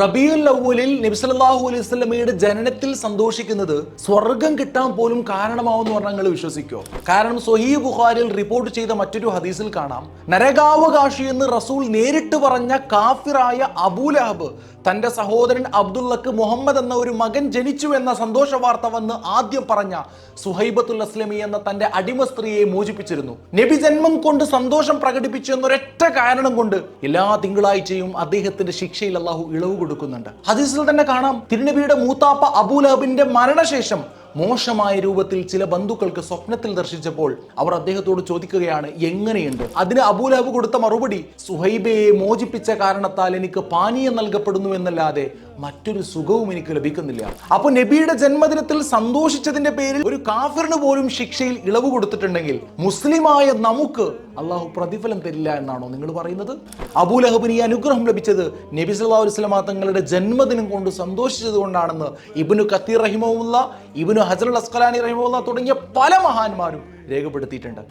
റബിയുൽ അവലിൽ സല്ലല്ലാഹു അലൈഹി സ്വലമയുടെ ജനനത്തിൽ സന്തോഷിക്കുന്നത് സ്വർഗം കിട്ടാൻ പോലും കാരണമാവെന്ന് പറഞ്ഞാൽ നിങ്ങൾ വിശ്വസിക്കോ. കാരണം സൊഹീ ബുഖാരിൽ റിപ്പോർട്ട് ചെയ്ത മറ്റൊരു ഹദീസിൽ കാണാം. നരകാവകാശി എന്ന് റസൂൽ നേരിട്ട് പറഞ്ഞ കാഫിറായ അബൂലഹബ് തന്റെ സഹോദരൻ അബ്ദുള്ളക്ക് മുഹമ്മദ് എന്ന ഒരു മകൻ ജനിച്ചു എന്ന സന്തോഷ വാർത്ത വന്ന് ആദ്യം പറഞ്ഞ സുഹൈബത്തുൽ അസ്ലമി എന്ന തന്റെ അടിമ സ്ത്രീയെ മോചിപ്പിച്ചിരുന്നു. നബി ജന്മം കൊണ്ട് സന്തോഷം പ്രകടിപ്പിച്ചു എന്നൊരൊറ്റ കാരണം കൊണ്ട് എല്ലാ തിങ്കളാഴ്ചയും അദ്ദേഹത്തിന്റെ ശിക്ഷയിൽ അള്ളാഹു ഇളവ് കൊടുക്കുന്നുണ്ട്. ഹദീസിൽ തന്നെ കാണാം തിരുനബിയുടെ മൂത്താപ്പ അബൂലഹബിന്റെ മരണശേഷം മോശമായ രൂപത്തിൽ ചില ബന്ധുക്കൾക്ക് സ്വപ്നത്തിൽ ദർശിച്ചപ്പോൾ അവർ അദ്ദേഹത്തോട് ചോദിക്കുകയാണ് എങ്ങനെയുണ്ട്? അതിന് അബൂലഹബ് കൊടുത്ത മറുപടി സുഹൈബയെ മോചിപ്പിച്ച കാരണത്താൽ എനിക്ക് പാനീയം നൽകപ്പെടുന്നു എന്നല്ലാതെ മറ്റൊരു സുഖവും എനിക്ക് ലഭിക്കുന്നില്ല. അപ്പൊ നബിയുടെ ജന്മദിനത്തിൽ സന്തോഷിച്ചതിന്റെ പേരിൽ ഒരു കാഫിറിന് പോലും ശിക്ഷയിൽ ഇളവ് കൊടുത്തിട്ടുണ്ടെങ്കിൽ മുസ്ലിമായ നമുക്ക് അള്ളാഹു പ്രതിഫലം തരില്ല എന്നാണോ നിങ്ങൾ പറയുന്നത്? അബൂലഹബിന് ഈ അനുഗ്രഹം ലഭിച്ചത് നബി സല്ലല്ലാഹു അലൈഹി വസല്ലമ തങ്ങളുടെ ജന്മദിനം കൊണ്ട് സന്തോഷിച്ചത് കൊണ്ടാണെന്ന് ഇബ്നു കത്തീർ റഹിമുല്ല ഇബ്നു ഹസറുൽ അസ്കലാനി റഹിമുല്ല തുടങ്ങിയ പല മഹാന്മാരും രേഖപ്പെടുത്തിയിട്ടുണ്ട്.